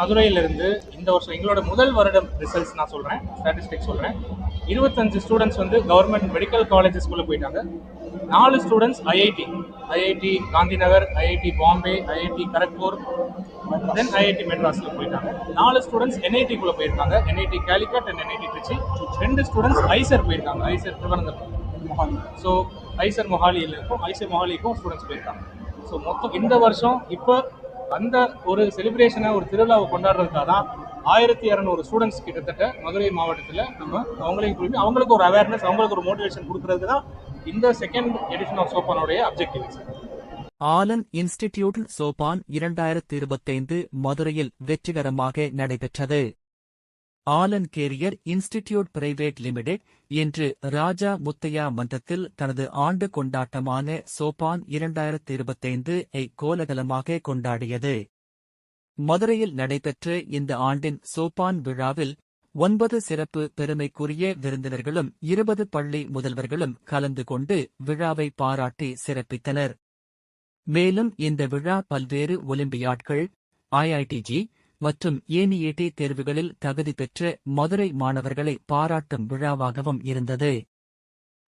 மதுரையிலிருந்து இந்த வருஷம் எங்களோட முதல் வருடம் ரிசல்ட்ஸ் நான் சொல்கிறேன் ஸ்டாட்டிஸ்டிக்ஸ் சொல்கிறேன் இருபத்தஞ்சு ஸ்டூடெண்ட்ஸ் வந்து கவர்மெண்ட் மெடிக்கல் காலேஜஸ்குள்ளே போயிட்டாங்க. நாலு students IIT IIT Gandhinagar IIT Bombay IIT Kharagpur then IIT மெட்ராஸில் போயிட்டாங்க. நாலு ஸ்டூடெண்ட்ஸ் என்ஐடிக்குள்ளே போயிருக்காங்க. NIT Calicut and NIT Trichy ரெண்டு ஸ்டூடெண்ட்ஸ் ஐசர் போயிருக்காங்க. ஐசர் திருவனந்தபுரம். ஸோ ஐசர் மொஹாலியில் இருக்கும். ஐசர் மொஹாலிக்கும் ஸ்டூடெண்ட்ஸ் போயிருக்காங்க. ஸோ மொத்தம் இந்த வருஷம் இப்போ அந்த ஒரு செலிப்ரேஷனை ஒரு திருவிழாவை கொண்டாடுறதுக்காக தான் ஆயிரத்தி இரநூறு ஸ்டூடெண்ட்ஸ் கிட்டத்தட்ட மதுரை மாவட்டத்தில் நம்ம அவங்களையும் குறிப்பி அவங்களுக்கு ஒரு அவேர்னஸ் அவங்களுக்கு ஒரு மோட்டிவேஷன் கொடுக்கறதுக்கு தான் இந்த செகண்ட் எடிஷன் ஆஃப் சோப்பானுடைய அப்ஜெக்டிவ் ஆலன் இன்ஸ்டிடியூட் சோபான் இரண்டாயிரத்தி இருபத்தைந்து மதுரையில் வெற்றிகரமாக நடைபெற்றது. Allen career institute private limited இன்று ராஜா முத்தையா மன்றத்தில் தனது ஆண்டு கொண்டாட்டமான சோபான் இரண்டாயிரத்தி இருபத்தைந்து ஐ கோலகலமாக கொண்டாடியது. மதுரையில் நடைபெற்ற இந்த ஆண்டின் சோபான் விழாவில் ஒன்பது சிறப்பு பெருமைக்குரிய விருந்தினர்களும் இருபது பள்ளி முதல்வர்களும் கலந்து கொண்டு விழாவை பாராட்டி சிறப்பித்தனர். மேலும் இந்த விழா பல்வேறு ஒலிம்பியாட்கள் ஐஐடிஜி மற்றும் ஏனிஏடி தேர்வுகளில் தகுதி பெற்ற மதுரை மாணவர்களை பாராட்டும் விழாவாகவும் இருந்தது.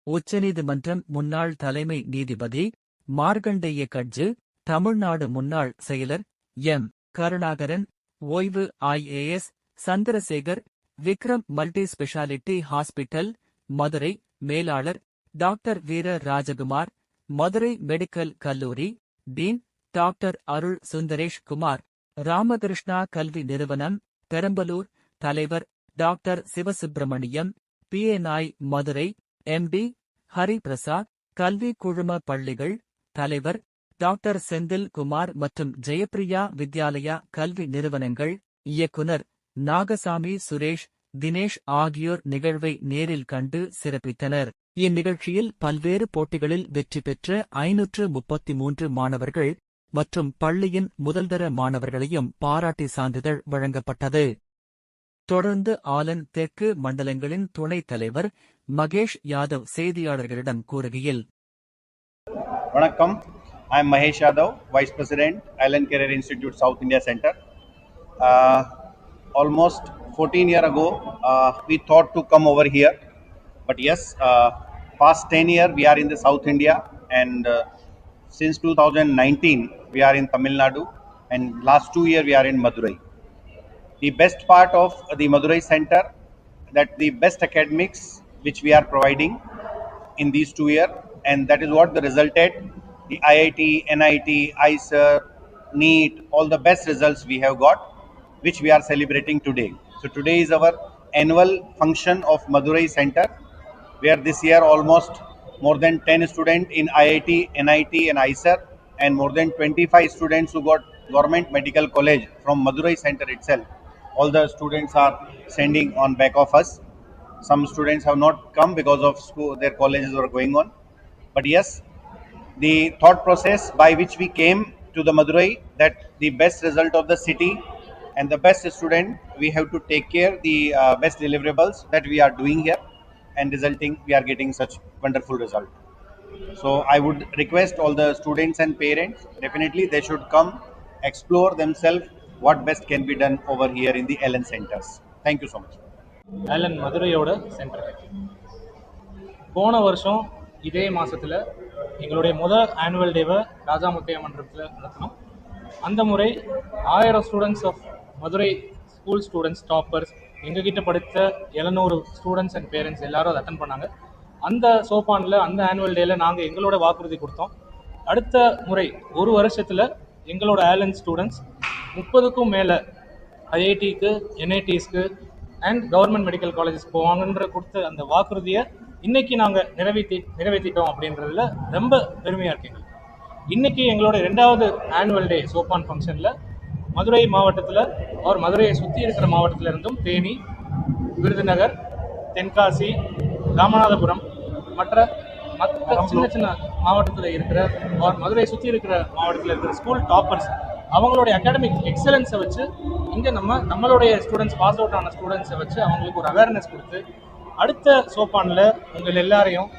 உச்சநீதிமன்றம் முன்னாள் தலைமை நீதிபதி மார்கண்டேய கட்ஜு தமிழ்நாடு முன்னாள் செயலர் எம். கருணாகரன் ஓய்வு IAS Chandrasekhar Vikram multi speciality hospital Madurai மேலாளர் டாக்டர் வீர ராஜகுமார் மதுரை மெடிக்கல் கல்லூரி டீன் டாக்டர் அருள் சுந்தரேஷ் குமார் ராமகிருஷ்ணா கல்வி நிறுவனம் பெரம்பலூர் தலைவர் doctor Sivasubramaniam BNI Madurai MD Hariprasad கல்வி குழும பள்ளிகள் தலைவர் டாக்டர் செந்தில் குமார் மற்றும் ஜெயப்பிரியா வித்யாலயா கல்வி நிறுவனங்கள் இயக்குனர் நாகசாமி சுரேஷ் தினேஷ் ஆகியோர் நிகழ்வை நேரில் கண்டு சிறப்பித்தனர். இந்நிகழ்ச்சியில் பல்வேறு போட்டிகளில் வெற்றி பெற்ற ஐநூற்று முப்பத்தி மூன்று மாணவர்கள் மற்றும் பள்ளியின் முதல்தர மாணவர்களையும் பாராட்டி சான்றிதழ் வழங்கப்பட்டது தொடர்ந்து ஆலன் தெற்கு மண்டலங்களின் துணைத் தலைவர் மகேஷ் யாதவ் செய்தியாளர்களிடம் கூறுகையில் வணக்கம் I am Mahesh Yadav vice president Allen career institute south India centre almost fourteen year ago uh, we thought to come over here but yes uh, past we are in are in the south since 2019 we are in Tamil Nadu, and last two year we are in Madurai. The best part of the Madurai Center that the best academics which we are providing in these two years, and that is what the resulted the IIT, NIT, ICER, NEET, all the best results we have got, which we are celebrating today. So today is our annual function of Madurai Center, where this year almost more than 10 students in IIT, NIT, and ICER, and more than 25 students who got government medical college from Madurai Center itself. All the students are sending on back of us. Some students have not come because of school their colleges were going on. But yes the thought process by which we came to the madurai that the best result of the city and the best student we have to take care the uh, best deliverables that we are doing here and resulting we are getting such wonderful result so i would request all the students and parents definitely they should come explore themselves what best can be done over here in the ellen centers thank you so much Allen மதுரையோட centre போன வருஷம் இதே மாதத்தில் எங்களுடைய முதல் annual டேவை ராஜா முத்தையா மன்றத்தில் நடத்தினோம் அந்த முறை ஆயிரம் students of Madurai school students toppers எங்ககிட்ட படித்த எழுநூறு ஸ்டூடெண்ட்ஸ் அண்ட் பேரண்ட்ஸ் எல்லாரும் அதை அட்டன் பண்ணாங்க. அந்த சோப்பானில் அந்த ஆனுவல் டேயில் நாங்கள் எங்களோட வாக்குறுதி கொடுத்தோம். அடுத்த முறை ஒரு வருஷத்தில் எங்களோட ஆலன் ஸ்டூடெண்ட்ஸ் முப்பதுக்கும் மேலே ஐஐடிக்கு என்ஐடிஸ்க்கு அண்ட் கவர்மெண்ட் மெடிக்கல் காலேஜஸ் போவாங்கன்ற கொடுத்த அந்த வாக்குறுதியை இன்னைக்கு நாங்கள் நிறைவேற்றி நிறைவேற்றிட்டோம் அப்படின்றதுல ரொம்ப பெருமையாக இருக்கு இன்னைக்கு எங்களோட ரெண்டாவது ஆனுவல் டே சோப்பான் ஃபங்க்ஷனில் மதுரை மாவட்டத்தில் ஒரு மதுரையை சுற்றி இருக்கிற மாவட்டத்தில் இருந்தும் தேனி விருதுநகர் தென்காசி ராமநாதபுரம் மற்ற மற்ற சின்ன சின்ன மாவட்டத்தில் இருக்கிற or மதுரையை சுற்றி இருக்கிற மாவட்டத்தில் இருக்கிற ஸ்கூல் டாப்பர்ஸ் அவங்களுடைய அகாடமிக் எக்ஸலன்ஸை வச்சு இங்கே நம்ம நம்மளுடைய ஸ்டூடெண்ட்ஸ் பாஸ் அவுட் ஆன ஸ்டூடெண்ட்ஸை வச்சு அவங்களுக்கு ஒரு அவேர்னஸ் கொடுத்து அடுத்த சோப்பானில் உங்கள் எல்லாரையும்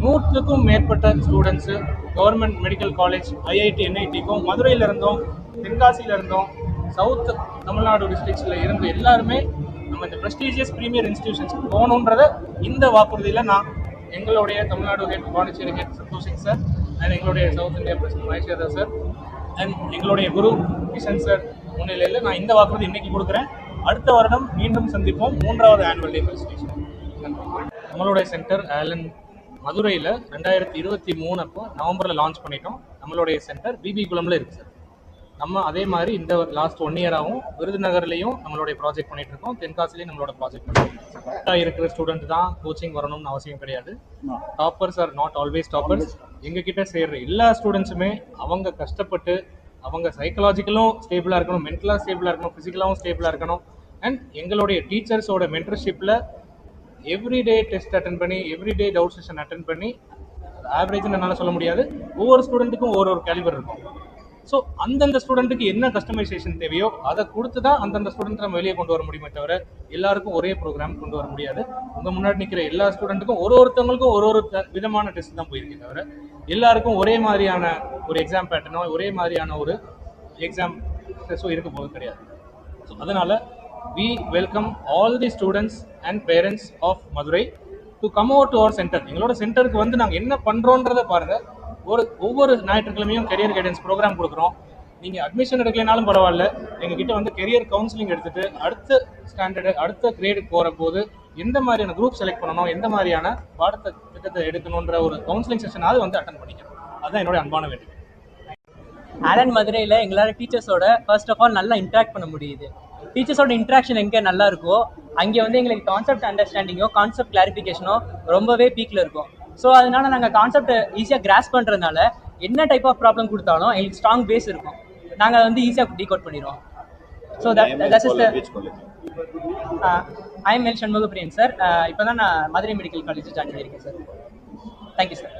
நூற்றுக்கும் மேற்பட்ட students government medical college IIT என்ஐடிக்கும் மதுரையில இருந்தோம் தென்காசியில இருந்தோம் சவுத் தமிழ்நாடு டிஸ்ட்ரிக்ஸில் இருந்து எல்லாருமே நம்ம இந்த ப்ரெஸ்டீஜியஸ் ப்ரீமியர் இன்ஸ்டிடியூஷன்ஸ் போகணுன்றத இந்த வாக்குறுதியில் நான் எங்களுடைய தமிழ்நாடு ஹெட் பாண்டிச்சேரி ஹெட் சந்தோஷிங் சார் அண்ட் எங்களுடைய south India president Mahesh sir and எங்களுடைய குரு கிஷன் சார் முன்னிலையில் நான் இந்த வாக்குறுதி இன்னைக்கு கொடுக்குறேன். அடுத்த வருடம் மீண்டும் சந்திப்போம். மூன்றாவது ஆனுவல் டே ஃபெஸ்டிவேஷன் நம்மளுடைய சென்டர் ஆலன் மதுரையில் ரெண்டாயிரத்தி இருபத்தி மூணு அப்போ நவம்பரில் லான்ச் பண்ணிட்டோம். நம்மளுடைய சென்டர் பிபி குளம்ல இருக்குது சார் நம்ம அதே மாதிரி இந்த லாஸ்ட் ஒன் இயராகவும் விருதுநகர்லையும் நம்மளுடைய ப்ராஜெக்ட் பண்ணிட்டு இருக்கோம் தென்காசிலையும் நம்மளோட ப்ராஜெக்ட் பண்ணிட்டு இருக்கிற ஸ்டூடெண்ட் தான் கோச்சிங் வரணும்னு அவசியம் கிடையாது. Toppers are not always toppers எங்ககிட்ட சேர்ற எல்லா ஸ்டூடெண்ட்ஸுமே அவங்க கஷ்டப்பட்டு அவங்க சைக்கலாஜிக்கலும் ஸ்டேபிளாக இருக்கணும் மென்டலாக ஸ்டேபிளாக இருக்கணும் ஃபிசிக்கலாகவும் ஸ்டேபிளாக இருக்கணும். அண்ட் எங்களுடைய டீச்சர்ஸோட மென்டர்ஷிப்பில் எவ்ரிடே டெஸ்ட் அட்டன் பண்ணி எவ்ரிடே டவுட் செஷன் அட்டன் பண்ணி ஆவரேஜ்னு என்னால் சொல்ல முடியாது. ஒவ்வொரு ஸ்டூடெண்ட்டுக்கும் ஒவ்வொரு ஒரு கேலிபர் இருக்கும். ஸோ அந்தந்த ஸ்டூடெண்ட்டுக்கு என்ன கஸ்டமைசேஷன் தேவையோ அதை கொடுத்து தான் அந்தந்த ஸ்டூடெண்ட் நம்ம வெளியே கொண்டு வர முடியுமே தவிர எல்லாருக்கும் ஒரே ப்ரோக்ராம் கொண்டு வர முடியாது. உங்கள் முன்னாடி நிற்கிற எல்லா ஸ்டூடெண்ட்டுக்கும் ஒரு ஒருத்தவங்களுக்கும் ஒரு ஒரு விதமான டெஸ்ட் தான் போயிருக்கே தவிர எல்லாருக்கும் ஒரே மாதிரியான ஒரு எக்ஸாம் பேட்டர்னோ ஒரே மாதிரியான ஒரு எக்ஸாம் டெஸ்ட்டோ இருக்க போகிறது கிடையாது. ஸோ அதனால் we welcome all the students and parents of Madurai to come out to our centre எங்களோட சென்டருக்கு வந்து நாங்கள் என்ன பண்ணுறோன்றதை பாருங்கள் ஒரு ஒவ்வொரு ஞாயிற்றுக்கிழமையும் கெரியர் கைடன்ஸ் ப்ரோக்ராம் கொடுக்குறோம். நீங்கள் அட்மிஷன் எடுக்கலைனாலும் பரவாயில்ல. எங்ககிட்ட வந்து கெரியர் கவுன்சிலிங் எடுத்துகிட்டு அடுத்த ஸ்டாண்டர்டு அடுத்த கிரேடுக்கு போகிற போது எந்த மாதிரியான குரூப் செலக்ட் பண்ணணும் எந்த மாதிரியான பாடத்தை திட்டத்தை எடுக்கணுன்ற ஒரு கவுன்சிலிங் செஷனாவது வந்து அட்டன் பண்ணிக்கிறோம் அதுதான் என்னோட அன்பான வேண்டுகோள். ஆலன் மதுரையில் எங்களால் டீச்சர்ஸோட ஃபர்ஸ்ட் ஆஃப் ஆல் நல்லா இன்ட்ராக்ட் பண்ண முடியுது. டீச்சர்ஸோட இன்ட்ராக்ஷன் எங்கே நல்லா இருக்கோ அங்கே வந்து எங்களுக்கு கான்செப்ட் அண்டர்ஸ்டாண்டிங்கோ கான்செப்ட் கிளாரிஃபிகேஷனோ ரொம்பவே பீக்கில் இருக்கும். ஸோ அதனால நாங்கள் கான்செப்ட் ஈஸியாக கிராஸ் பண்ணுறதுனால என்ன டைப் ஆஃப் ப்ராப்ளம் கொடுத்தாலும் எங்களுக்கு ஸ்ட்ராங் பேஸ் இருக்கும். நாங்கள் வந்து ஈஸியாக டீகோட் பண்ணிடுவோம். So that that is the I am L Shanmugapriyan sir இப்போ தான் நான் மதுரை மெடிக்கல் காலேஜ் ஜாயின் பண்ணியிருக்கேன் சார் தேங்க்யூ சார்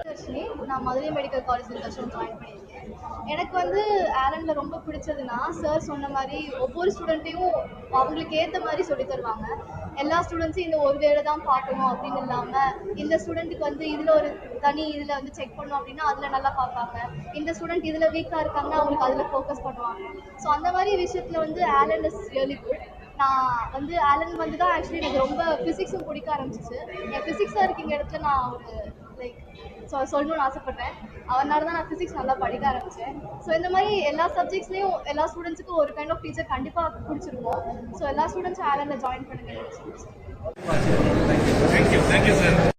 நான் மதுரை மெடிக்கல் காலேஜ் ஜாயின் பண்ணியிருக்கேன். எனக்கு வந்து ஆலனில் ரொம்ப பிடிச்சதுன்னா சார் சொன்ன மாதிரி ஒவ்வொரு ஸ்டூடெண்ட்டையும் அவங்களுக்கு ஏற்ற மாதிரி சொல்லி தருவாங்க. எல்லா ஸ்டூடெண்ட்ஸும் இந்த ஒரு வேலை தான் பார்க்கணும் அப்படின்னு இல்லாமல் இந்த ஸ்டூடெண்ட்டுக்கு வந்து இதில் ஒரு தனி இதில் வந்து செக் பண்ணோம் அப்படின்னா அதில் நல்லா பார்ப்பாங்க. இந்த ஸ்டூடெண்ட் இதில் வீக்காக இருக்காங்கன்னா அவங்களுக்கு அதில் ஃபோக்கஸ் பண்ணுவாங்க. ஸோ அந்த மாதிரி விஷயத்தில் வந்து ஆலன் இஸ் ரியலி குட் நான் வந்து ஆலன் வந்து தான் ஆக்சுவலி எனக்கு ரொம்ப ஃபிசிக்ஸும் பிடிக்க ஆரம்பிச்சிச்சு. என் ஃபிசிக்ஸ் சார் இடத்துல நான் ஒரு லைக் ஸோ சொல்லணும்னு ஆசைப்பட்றேன் அவனால தான் நான் ஃபிசிக்ஸ் நல்லா படிக்க ஆரம்பித்தேன் ஸோ இந்த மாதிரி எல்லா சப்ஜெக்ட்ஸ்லேயும் எல்லா ஸ்டூடெண்ட்ஸுக்கும் ஒரு கைண்ட் ஆஃப் டீச்சர் கண்டிப்பாக பிடிச்சிருக்கும். ஸோ எல்லா ஸ்டூடெண்ட்ஸும் ஆலனில் ஜாயின் பண்ணுங்க. Thank you thank you sir